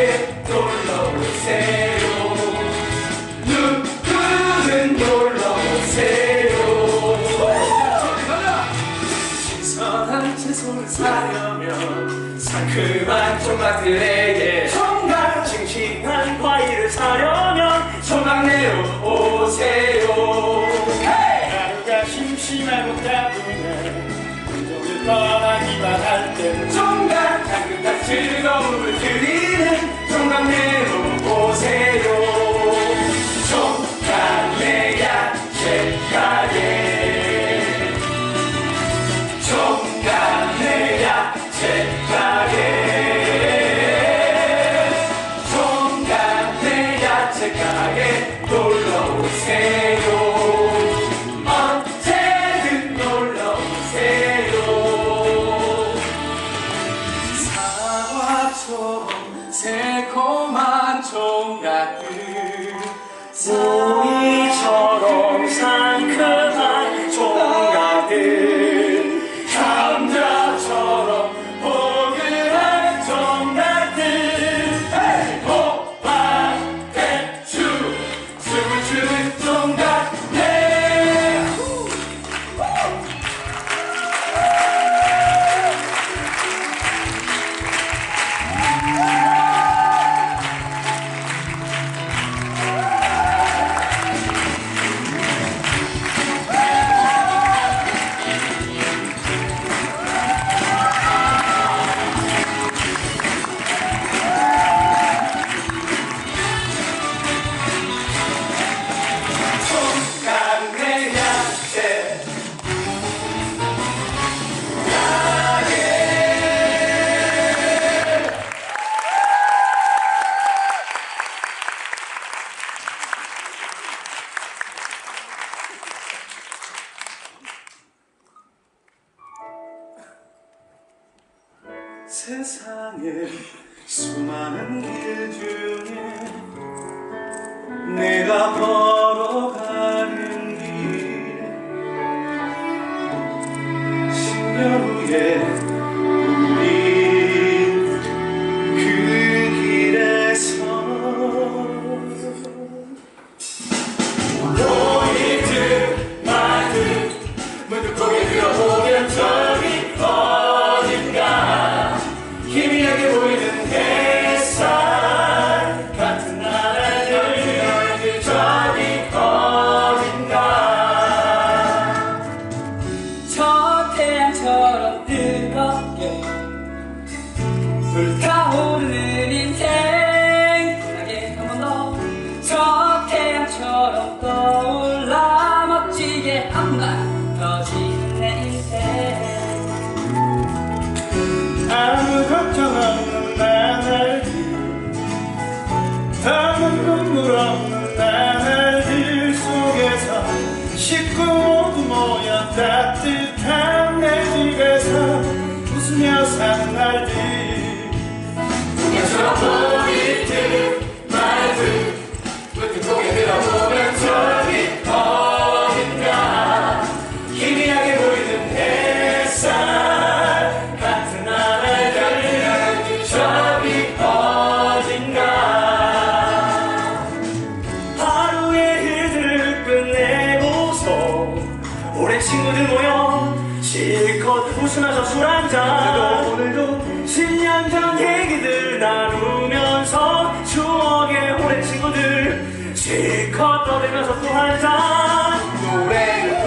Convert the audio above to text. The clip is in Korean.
놀러 오세요 누구는 놀러 오세요 신선한 채소를 사려면 상큼한 조각들에게 정각 싱싱한 과일을 사려면 청각내로 오세요 하루가 심심하고 따분해 운동을 떠나기만 할 때는 청각 당근과 즐거움을 드리 오이처럼 상큼 세상에 수많은 길 중에 내가 식구 모두 모여 따뜻한 내 집에서 웃으며 사는 날들. 저 포인트 친구들 모여 실컷 웃으면서 술 한잔. 오늘도 10년 전 얘기들 나누면서 추억의 오랜 친구들 실컷 떠들면서 또 한잔. 노래